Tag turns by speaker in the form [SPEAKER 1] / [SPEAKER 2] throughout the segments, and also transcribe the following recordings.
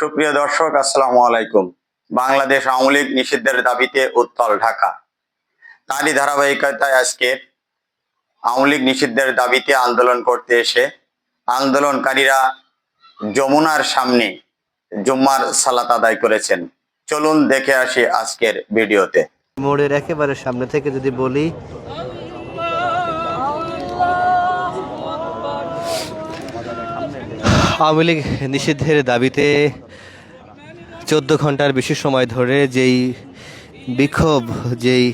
[SPEAKER 1] সুপ্রিয় দর্শক, আসসালামু আলাইকুম। বাংলাদেশ আওয়ামী লীগ নিষিদ্ধের দাবিতে উত্তাল ঢাকা। তারই ধারাবাহিকতায় আজকে আওয়ামী লীগ নিষিদ্ধের দাবিতে আন্দোলন করতে এসে আন্দোলনকারীরা যমুনার সামনে জুম্মার সালাত আদায় করেছেন। চলুন দেখে আসি আজকের ভিডিওতে।
[SPEAKER 2] মোড়ের একেবারে সামনে থেকে যদি বলি, আওয়ামী লীগ নিষিদ্ধের দাবিতে চোদ্দ ঘণ্টার বেশি সময় ধরে যেই বিক্ষোভ, যেই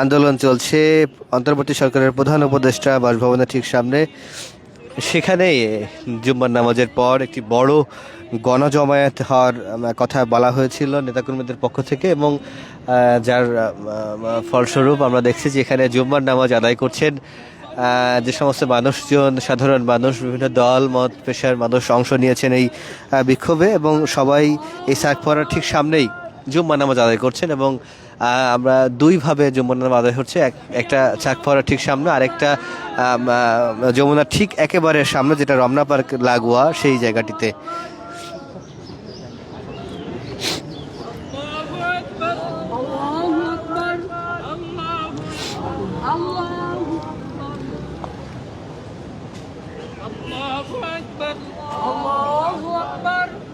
[SPEAKER 2] আন্দোলন চলছে, অন্তর্বর্তী সরকারের প্রধান উপদেষ্টা বাসভবনের ঠিক সামনে, সেখানেই জুম্মার নামাজের পর একটি বড় গণজমায়েত হওয়ার কথা বলা হয়েছিল নেতাকর্মীদের পক্ষ থেকে এবং যার ফলস্বরূপ আমরা দেখছি যে এখানে জুম্মার নামাজ আদায় করছেন যে সমস্ত মানুষজন, সাধারণ মানুষ, বিভিন্ন দল, মত পেশার মানুষ অংশ নিয়েছেন এই বিক্ষোভে এবং সবাই এই সাক পড়ার ঠিক সামনেই জুম্মা নামাজ আদায় করছেন এবং আমরা দুইভাবে জুম্মা নামাজ আদায় হচ্ছে। এক- একটা চাক পড়ার ঠিক সামনে আর একটা যমুনার ঠিক একেবারে সামনে, যেটা রমনা পার্ক লাগোয়া, সেই জায়গাটিতে।
[SPEAKER 3] الله أكبر الله أكبر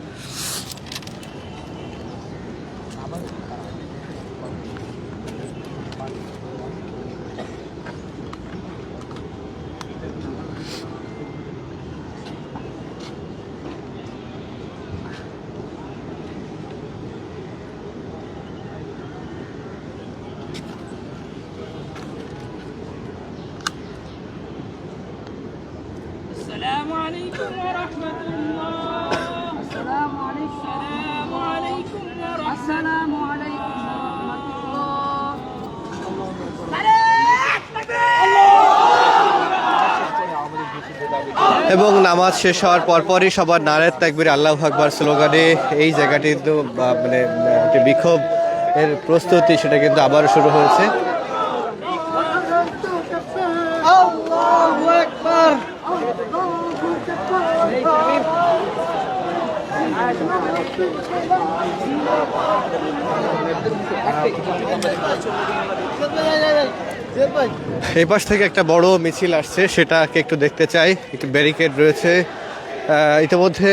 [SPEAKER 2] এবং নামাজ শেষ হওয়ার পরপরই সবার নারের তাকবির, আল্লাহ আকবর স্লোগানে এই জায়গাটি কিন্তু মানে একটি বিক্ষোভ এর প্রস্তুতি, সেটা কিন্তু আবার শুরু হয়েছে। এই পাশ থেকে একটা বড় মিছিল আসছে, সেটাকে একটু দেখতে চাই। একটু ব্যারিকেড রয়েছে। ইতিমধ্যে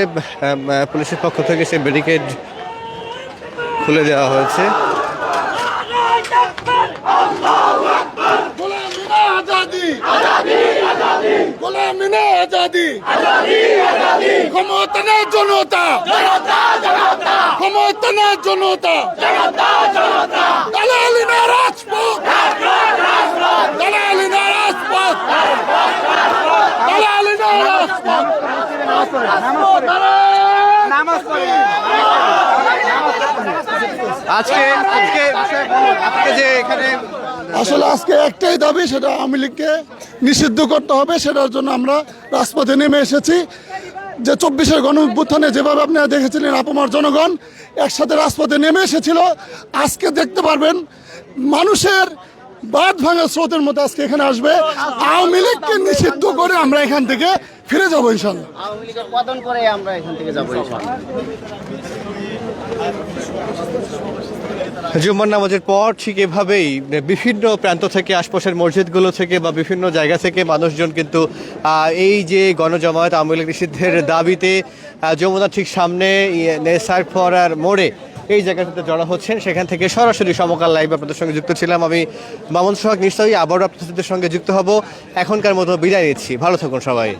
[SPEAKER 2] পুলিশের পক্ষ থেকে সেই ব্যারিকেড খুলে দেওয়া হয়েছে।
[SPEAKER 4] আজাদি। আজাদি গোলামিনা আজাদি। ক্ষমতা না জনতা। ক্ষমতা না জনতা না দালালি না রাজপথ। দালালি না রাজপথ।
[SPEAKER 2] আজকে আজকে আজকে যে এখানে
[SPEAKER 4] আসলে আজকে একটাই দাবি সেটা আওয়ামী লীগকে নিষিদ্ধ করতে হবে সেটার জন্য আমরা রাজপথে নেমে এসেছি। যে চব্বিশের গণ উত্থানে যেভাবে আপনারা দেখেছিলেন আপমার জনগণ একসাথে রাজপথে নেমে এসেছিল। আজকে দেখতে পারবেন মানুষের বাদ ভাঙা স্রোতের মতো আজকে এখানে আসবে। আওয়ামী লীগকে নিষিদ্ধ করে আমরা এখান থেকে ফিরে যাব ইনশাল্লাহ।
[SPEAKER 5] আওয়ামী লীগের পতন করে আমরা এখান থেকে যাব ইনশাআল্লাহ।
[SPEAKER 2] জুম্মার নামাজের পর ঠিক এভাবেই বিভিন্ন প্রান্ত থেকে আশপাশের মসজিদগুলো থেকে বা বিভিন্ন জায়গা থেকে মানুষজন কিন্তু এই যে গণজমায়েত আওয়ামী লীগ নিষিদ্ধের দাবিতে আহ, যমুনার ঠিক সামনে নেসার ফরার মোড়ে এই জায়গাটাতে জড়া হচ্ছেন। সেখান থেকে সরাসরি সমকাল লাইভ আপনাদের সঙ্গে যুক্ত ছিলাম আমি। মামুন সোহাগ নিশ্চয়ই আবারও আপনাদের সঙ্গে যুক্ত হব। এখনকার মতো বিদায় নিচ্ছি। ভালো থাকুন সবাই।